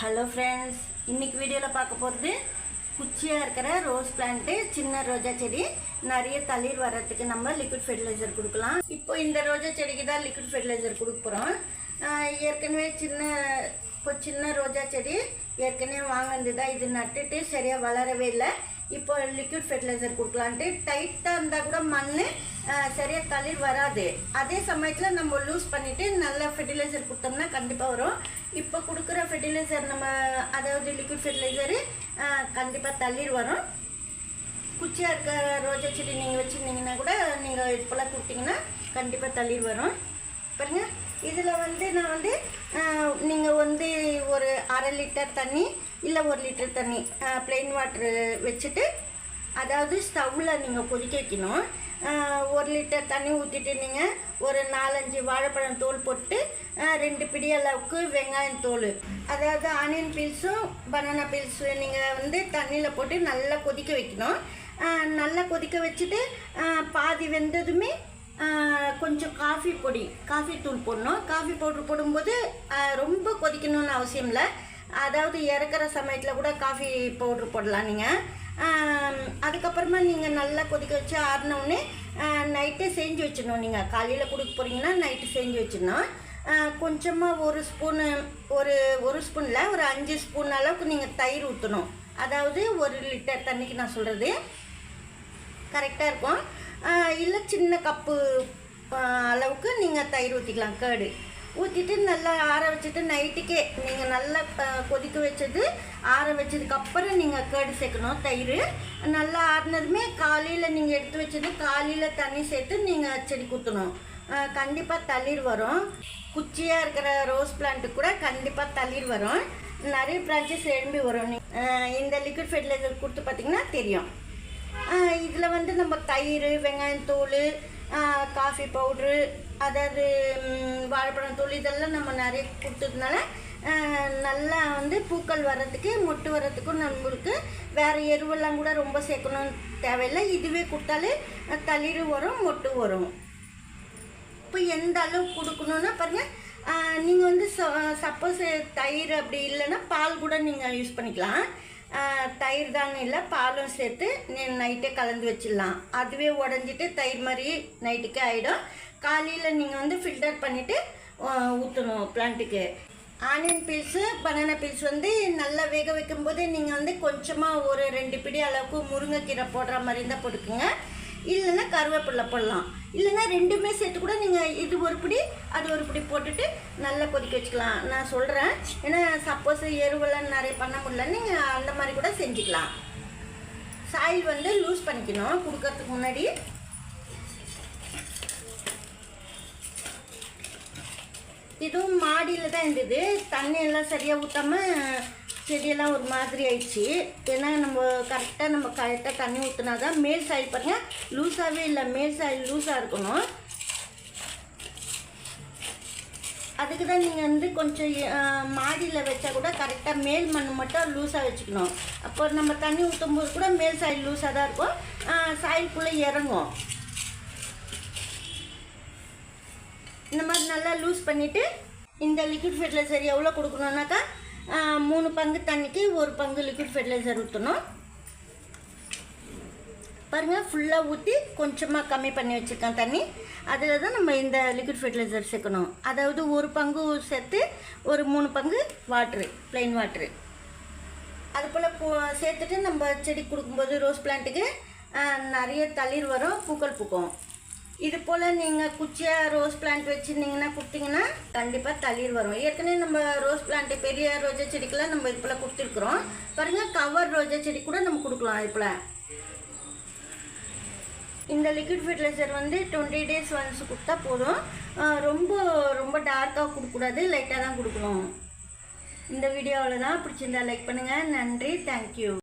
Hello friends இன்னைக்கு வீடியோவில் பார்க்க போகிறது குச்சியாக இருக்கிற ரோஸ் பிளான்ட்டு சின்ன ரோஜா செடி. நிறைய தளிர் வர்றதுக்கு நம்ம லிக்விட் ஃபெர்டிலைசர் கொடுக்கலாம். இப்போ இந்த ரோஜா செடிக்கு தான் லிக்விட் ஃபெர்டிலைசர் கொடுக்க போகிறோம் ஏற்கனவே சின்ன இப்போ சின்ன ரோஜா செடி ஏற்கனவே வாங்கினது தான் இது நட்டுட்டு சரியாக வளரவே இல்லை. இப்போ லிக்விட் ஃபெர்டிலைசர் கொடுக்கலான்ட்டு டைட்டாக இருந்தால் கூட மண் சரியாக தளிர் வராது. அதே சமயத்தில் நம்ம லூஸ் பண்ணிவிட்டு நல்ல ஃபெர்டிலைசர் கொடுத்தோம்னா கண்டிப்பாக வரும். இப்போ கொடுக்குற ஃபெர்டிலைசர் நம்ம அதாவது லிக்விட் ஃபெர்டிலைசரு கண்டிப்பாக தளிர் வரும். குச்சியாக இருக்கிற ரோஜா செடி நீங்கள் வச்சுருந்தீங்கன்னா கூட நீங்கள் இப்போலாம் கொடுத்தீங்கன்னா கண்டிப்பாக தளிர் வரும். பாருங்க. இதில் வந்து நான் வந்து அரை லிட்டர் தண்ணி இல்லை ஒரு லிட்டர் தண்ணி ப்ளெயின் வாட்ரு வச்சுட்டு அதாவது ஸ்டவ்வில் நீங்கள் கொதிக்க வைக்கணும். ஒரு லிட்டர் தண்ணி ஊற்றிட்டு நீங்கள் ஒரு நாலஞ்சு வாழைப்பழம் தோல் போட்டு ரெண்டு பிடி அளவுக்கு வெங்காயம் தோல். அதாவது ஆனியன் பீல்ஸும் பனானா பீல்ஸும் நீங்கள் வந்து தண்ணியில் போட்டு நல்லா கொதிக்க வைக்கணும். நல்லா கொதிக்க வச்சுட்டு பாதி வெந்ததுமே கொஞ்சம் காஃபி பொடி காஃபி தூள் போடணும். காஃபி பவுடர் போடும்போது ரொம்ப கொதிக்கணும்னு அவசியம் இல்லை. அதாவது இறக்குற சமயத்தில் கூட காஃபி பவுட்ரு போடலாம் நீங்கள் அதுக்கப்புறமா நீங்கள் நல்லா கொதிக்க வச்சு ஆறினவுடனே நைட்டே செஞ்சு வச்சிடணும் நீங்கள் காலையில் கொடுக்க போகிறீங்கன்னா நைட்டு செஞ்சு வச்சிடணும். கொஞ்சமாக ஒரு ஸ்பூனு ஒரு ஒரு ஸ்பூனில் ஒரு அஞ்சு ஸ்பூன் அளவுக்கு நீங்கள் தயிர் ஊற்றணும் அதாவது ஒரு லிட்டர் தண்ணிக்கு நான் சொல்கிறது கரெக்டாக இருக்கும். இல்லை சின்ன கப்பு அளவுக்கு நீங்கள் தயிர் ஊற்றிக்கலாம் கேடு. ஊற்றிட்டு நல்லா ஆற வச்சுட்டு நைட்டுக்கே நீங்கள் நல்லா கொதிக்க வச்சது ஆற வச்சதுக்கப்புறம் நீங்கள் கேடு சேர்க்கணும் தயிர். நல்லா ஆறினதுமே காலையில் நீங்கள் எடுத்து வச்சது காலையில் தண்ணி சேர்த்து நீங்கள் செடி குத்தணும். கண்டிப்பாக தளிர் வரும். குச்சியாக இருக்கிற ரோஸ் பிளான்ட்டு கூட கண்டிப்பாக தளிர் வரும். நிறைய பிரான்ச்சஸ் எழும்பி வரும். இந்த லிக்விட் ஃபெர்டிலைசர் கொடுத்து பார்த்தீங்கன்னா தெரியும். இதில் வந்து நம்ம தயிர் வெங்காயத்தூள் காஃபி பவுட்ரு அதாவது வாழைப்பழம் தூள் இதெல்லாம் நம்ம நிறைய கொடுத்ததுனால நல்லா வந்து பூக்கள் வர்றதுக்கு மொட்டு வர்றதுக்கும் நம்மளுக்கு வேறு எருவெல்லாம் கூட ரொம்ப சேர்க்கணும் தேவையில்லை. இதுவே கொடுத்தாலே தளிர் வரும் மொட்டு வரும். இப்போ எந்த அளவு கொடுக்கணுன்னா பாருங்கள் நீங்கள் வந்து சப்போஸ் தயிர் அப்படி இல்லைன்னா பால் கூட நீங்கள் யூஸ் பண்ணிக்கலாம். தயிர் தானே இல்லை பாலும் சேர்த்து நீ நைட்டே கலந்து வச்சிடலாம். அதுவே உடஞ்சிட்டு தயிர் மாதிரி நைட்டுக்கே ஆகிடும் காலையில் நீங்கள் வந்து ஃபில்டர் பண்ணிவிட்டு ஊற்றணும் பிளான்ட்டுக்கு ஆனியன் பீல்ஸு பனானா பீல்ஸ் வந்து நல்லா வேக வைக்கும்போது நீங்கள் வந்து கொஞ்சமாக ஒரு ரெண்டு பிடி அளவுக்கு முருங்கைக்கீரை போடுற மாதிரி இருந்தால் போட்டுக்குங்க. இல்லைன்னா கருவேப்பிலை போடலாம். இல்லைன்னா ரெண்டுமே சேர்த்து கூட நீங்கள் இது ஒரு பிடி அது ஒரு பிடி போட்டுட்டு நல்லா கொதிக்க வச்சுக்கலாம். நான் சொல்கிறேன் ஏன்னா சப்போஸ் எருவெல்லாம் நிறைய பண்ண முடியலன்னு நீங்கள் அந்த மாதிரி கூட செஞ்சுக்கலாம். சாயில் வந்து லூஸ் பண்ணிக்கணும். கொடுக்கறதுக்கு முன்னாடி. இதுவும் மாடியில் தான் இருந்தது. தண்ணி எல்லாம் சரியாக ஊற்றாம செடியெல்லாம் ஒரு மாதிரி ஆயிடுச்சு. ஏன்னா நம்ம கரெக்டாக நம்ம கரெக்டாக தண்ணி ஊற்றினா தான் மேல் சாயில் பாருங்கள் லூஸாகவே இல்லை. மேல் சாயில் லூஸாக இருக்கணும். அதுக்கு தான் நீங்கள் வந்து கொஞ்சம் மாடியில் வச்சா கூட கரெக்டாக மேல் மண் மட்டும் லூஸாக வச்சுக்கணும். அப்போ நம்ம தண்ணி ஊற்றும் போது கூட மேல் சாயில் லூஸாக தான் இருக்கும். சாயிலுக்குள்ளே இறங்கும். இந்த மாதிரி நல்லா லூஸ் பண்ணிவிட்டு இந்த லிக்விட் ஃபெர்டிலைசர் எவ்வளோ கொடுக்கணுன்னாக்கா மூணு பங்கு தண்ணிக்கு ஒரு பங்கு லிக்விட் ஃபெர்டிலைசர் ஊற்றணும் பாருங்கள் ஃபுல்லாக ஊற்றி கொஞ்சமாக கம்மி பண்ணி வச்சுருக்கேன் தண்ணி. அதில் தான் நம்ம இந்த லிக்விட் ஃபெர்டிலைசர் சேர்க்கணும். அதாவது ஒரு பங்கு சேர்த்து ஒரு மூணு பங்கு வாட்ரு ப்ளைன் வாட்ரு அது போல் சேர்த்துட்டு நம்ம செடி கொடுக்கும்போது ரோஸ் பிளான்ட்டுக்கு நிறைய தளிர் வரும் பூக்கள் பூக்கும். இது போல் நீங்கள் குச்சியாக ரோஸ் பிளான்ட் வச்சுருந்தீங்கன்னா கொடுத்தீங்கன்னா கண்டிப்பாக தளிர் வரும். ஏற்கனவே நம்ம ரோஸ் பிளான்ட்டு பெரிய ரோஜா செடிக்கெல்லாம் நம்ம இது போல் கொடுத்துருக்குறோம். பாருங்கள் கவர் ரோஜா செடி கூட நம்ம கொடுக்கலாம் இது போல் இந்த லிக்விட் ஃபெர்டிலைசர் வந்து டுவெண்ட்டி டேஸ் ஒன்ஸ் கொடுத்தா போதும். ரொம்ப ரொம்ப டார்க்காக கொடுக்கக்கூடாது லைட்டாக தான் கொடுக்கணும். இந்த வீடியோவில் தான் பிடிச்சிருந்தா லைக் பண்ணுங்கள் நன்றி. தேங்க்யூ